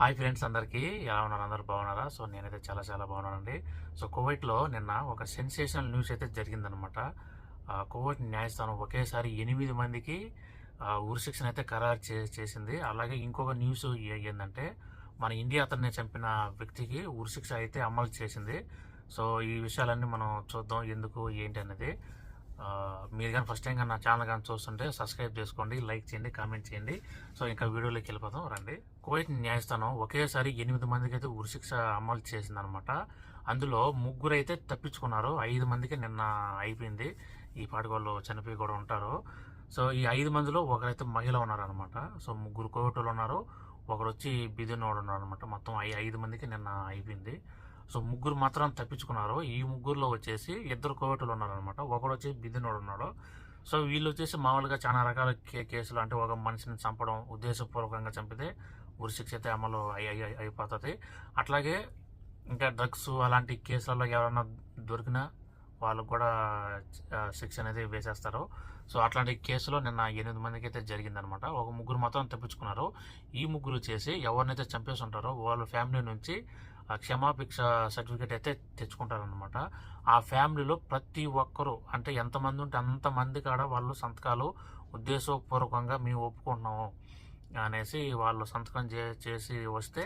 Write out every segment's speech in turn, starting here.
Hi friends అందరికీ. ఎలా ఉన్నారు? అందరు బాగున్నారా? సో నేనైతే చాలా చాలా బాగున్నానండి. సో కువైట్లో నిన్న ఒక సెన్సేషనల్ న్యూస్ అయితే జరిగిందనమాట. ఆ, కువైట్ న్యాయస్థానం ఒకేసారి ఎనిమిది మందికి ఉరిశిక్షణ అయితే ఖరారు చే చేసింది. అలాగే ఇంకొక న్యూస్ ఏంటంటే మన ఇండియా అతన్ని చంపిన వ్యక్తికి ఉరిశిక్ష అయితే అమలు చేసింది. సో ఈ విషయాలన్నీ మనం చూద్దాం ఎందుకు ఏంటి అనేది. మీరు కానీ ఫస్ట్ టైం కానీ నా ఛానల్ కానీ చూస్తుంటే సబ్స్క్రైబ్ చేసుకోండి లైక్ చేయండి కామెంట్ చేయండి. సో ఇంకా వీడియోలోకి వెళ్ళిపోతాం రండి. కోవిడ్ న్యాయస్థానం ఒకేసారి ఎనిమిది మందికి అయితే ఉరిశిక్ష అమలు చేసిందనమాట అందులో ముగ్గురు అయితే తప్పించుకున్నారు. ఐదు మందికి నిన్న అయిపోయింది. ఈ పాటి వాళ్ళు చనిపోయి కూడా ఉంటారు. సో ఈ ఐదు మందిలో ఒకరైతే మహిళ ఉన్నారనమాట సో ముగ్గురు కోవిడ్ వాళ్ళు ఉన్నారు. ఒకరు వచ్చి బిదినోడు ఉన్నారు అనమాట మొత్తం ఐ ఐదు మందికి నిన్న అయిపోయింది. సో ముగ్గురు మాత్రం తప్పించుకున్నారు. ఈ ముగ్గురులో వచ్చేసి ఇద్దరు కోవిడ్లు ఉన్నారనమాట ఒకడు వచ్చి బిదినోడు ఉన్నాడు. సో వీళ్ళు వచ్చేసి మామూలుగా చాలా రకాల కే కేసులు అంటే ఒక మనిషిని చంపడం ఉద్దేశపూర్వకంగా చంపితే ఉరిశిక్ష అయితే అమలు అయి అయి- అయిపోతుంది. అట్లాగే ఇంకా డ్రగ్స్ అలాంటి కేసులలో ఎవరైనా దొరికినా వాళ్ళకు కూడా శిక్ష అనేది వేసేస్తారు. సో అట్లాంటి కేసులో నిన్న ఎనిమిది మందికి అయితే జరిగిందనమాట. ఒక ముగ్గురు మాత్రం తప్పించుకున్నారు. ఈ ముగ్గురు చేసి ఎవరినైతే చంపేసి ఉంటారో వాళ్ళ ఫ్యామిలీ నుంచి క్షమాభిక్ష సర్టిఫికేట్ అయితే తెచ్చుకుంటారనమాట. ఆ ఫ్యామిలీలో ప్రతి ఒక్కరూ అంటే ఎంతమంది ఉంటే అంతమంది కాడ వాళ్ళు సంతకాలు ఉద్దేశపూర్వకంగా మేము ఒప్పుకుంటున్నాము అనేసి వాళ్ళు సంతకం చే చేసి వస్తే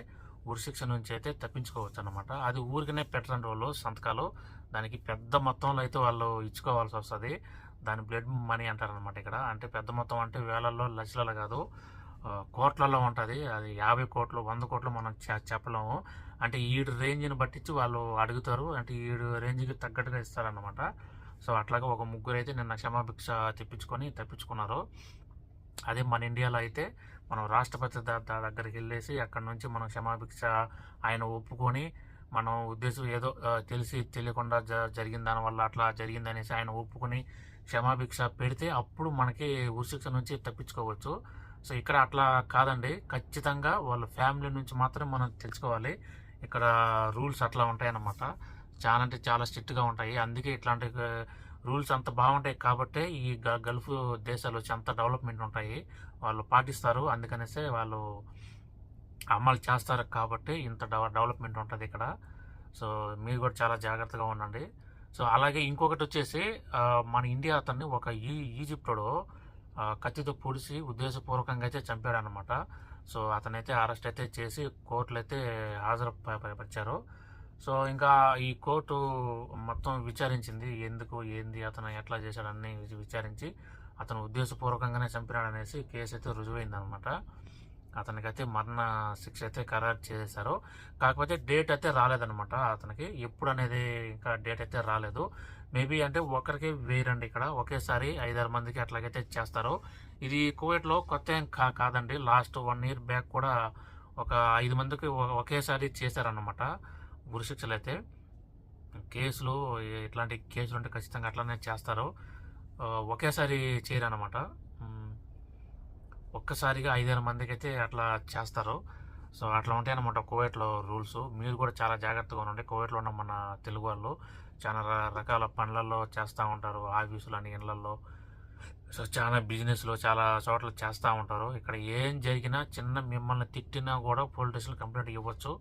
ఉరిశిక్ష నుంచి అయితే తప్పించుకోవచ్చు అనమాట అది ఊరికనే పెట్టరండి వాళ్ళు సంతకాలు. దానికి పెద్ద మొత్తంలో అయితే వాళ్ళు ఇచ్చుకోవాల్సి వస్తుంది. దాని బ్లడ్ మనీ అంటారనమాట ఇక్కడ. అంటే పెద్ద మొత్తం అంటే వేలల్లో లక్షలలో కాదు. కోట్లలో ఉంటుంది. అది యాభై కోట్లు వంద కోట్లు మనం చెప్పలేము. అంటే ఈడు రేంజ్ని పట్టించి వాళ్ళు అడుగుతారు. అంటే ఈడు రేంజ్కి తగ్గట్టుగా ఇస్తారనమాట సో అట్లాగే ఒక ముగ్గురు అయితే నిన్న క్షమాభిక్ష తెప్పించుకొని తప్పించుకున్నారు. అదే మన ఇండియాలో అయితే మనం రాష్ట్రపతి దగ్గరికి వెళ్ళేసి అక్కడ నుంచి మనం క్షమాభిక్ష ఆయన ఒప్పుకొని మనం ఉద్దేశం ఏదో తెలిసి తెలియకుండా జ జరిగిన దానివల్ల అట్లా జరిగిందనేసి ఆయన ఒప్పుకొని క్షమాభిక్ష పెడితే అప్పుడు మనకి ఉరిశిక్ష నుంచి తప్పించుకోవచ్చు. సో ఇక్కడ అట్లా కాదండి. ఖచ్చితంగా వాళ్ళ ఫ్యామిలీ నుంచి మాత్రం మనం తెలుసుకోవాలి. ఇక్కడ రూల్స్ అట్లా ఉంటాయన్నమాట. చాలా అంటే చాలా స్ట్రిక్ట్గా ఉంటాయి. అందుకే ఇట్లాంటి రూల్స్ అంత బాగుంటాయి కాబట్టే ఈ గ- గల్ఫ్ దేశాలు వచ్చి అంత డెవలప్మెంట్ ఉంటాయి. వాళ్ళు పాటిస్తారు. అందుకనేసే వాళ్ళు అమలు చేస్తారు కాబట్టి ఇంత డెవలప్మెంట్ ఉంటుంది ఇక్కడ. సో మీరు కూడా చాలా జాగ్రత్తగా ఉండండి. సో అలాగే ఇంకొకటి వచ్చేసి మన ఇండియా అతన్ని ఒక ఈ ఈజిప్టుడు కత్తితో పొడిచి ఉద్దేశపూర్వకంగా అయితే చంపాడు అనమాట సో అతనైతే అరెస్ట్ అయితే చేసి కోర్టులు అయితే హాజరు పరిచారు. సో ఇంకా ఈ కోర్టు మొత్తం విచారించింది. ఎందుకు ఏంది అతను ఎట్లా చేశాడని విచారించి అతను ఉద్దేశపూర్వకంగానే చంపినాడు అనేసి కేసు అయితే రుజువైంది అనమాట అతనికైతే మరణ శిక్ష అయితే ఖరారు చేశారు. కాకపోతే డేట్ అయితే రాలేదనమాట అతనికి. ఎప్పుడు అనేది ఇంకా డేట్ అయితే రాలేదు. మేబీ అంటే ఒకరికి వేరండి ఇక్కడ. ఒకేసారి ఐదారు మందికి అట్లాగైతే చేస్తారు. ఇది కువైట్లో కొత్త ఏం కా కాదండి. లాస్ట్ వన్ ఇయర్ బ్యాక్ కూడా ఒక ఐదు మందికి ఒకేసారి చేశారనమాట. ఉరిశిక్షలు అయితే కేసులు ఇట్లాంటి కేసులు ఉంటే ఖచ్చితంగా అట్లానే చేస్తారు. ఒకేసారి చేయరనమాట ఒక్కసారిగా ఐదారు మందికి అయితే అట్లా చేస్తారు. సో అట్లా ఉంటాయి అన్నమాట కువైట్లో రూల్స్. మీరు కూడా చాలా జాగ్రత్తగా ఉండండి. కోవేట్లో ఉన్న మన తెలుగు వాళ్ళు చాలా రకాల పనులలో చేస్తూ ఉంటారు. ఆఫీసులు అని ఇళ్ళలో సో చాలా బిజినెస్లో చాలా చోట్ల చేస్తూ ఉంటారు. ఇక్కడ ఏం జరిగినా చిన్న మిమ్మల్ని తిట్టినా కూడా పోలీస్ స్టేషన్ కంప్లైంట్ ఇవ్వచ్చు.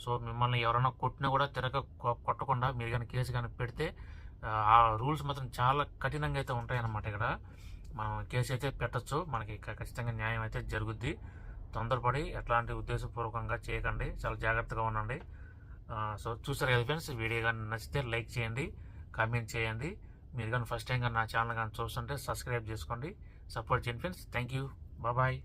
సో మిమ్మల్ని ఎవరైనా కొట్టినా కూడా తిరగ కొ- కొట్టకుండా మీరు కానీ కేసు కానీ పెడితే ఆ, రూల్స్ మాత్రం చాలా కఠినంగా అయితే ఉంటాయన్నమాట ఇక్కడ. మనం కేసు అయితే పెట్టచ్చు. మనకి ఖచ్చితంగా న్యాయం అయితే జరుగుద్ది. తొందరపడి ఎట్లాంటి ఉద్దేశపూర్వకంగా చేయకండి. చాలా జాగ్రత్తగా ఉండండి. సో చూసారు కదా ఫ్రెండ్స్ వీడియో కానీ నచ్చితే లైక్ చేయండి కామెంట్ చేయండి. మీరు కానీ ఫస్ట్ టైం కానీ నా ఛానల్ కానీ చూస్తుంటే సబ్స్క్రైబ్ చేసుకోండి. సపోర్ట్ చేయండి ఫ్రెండ్స్. Thank you bye.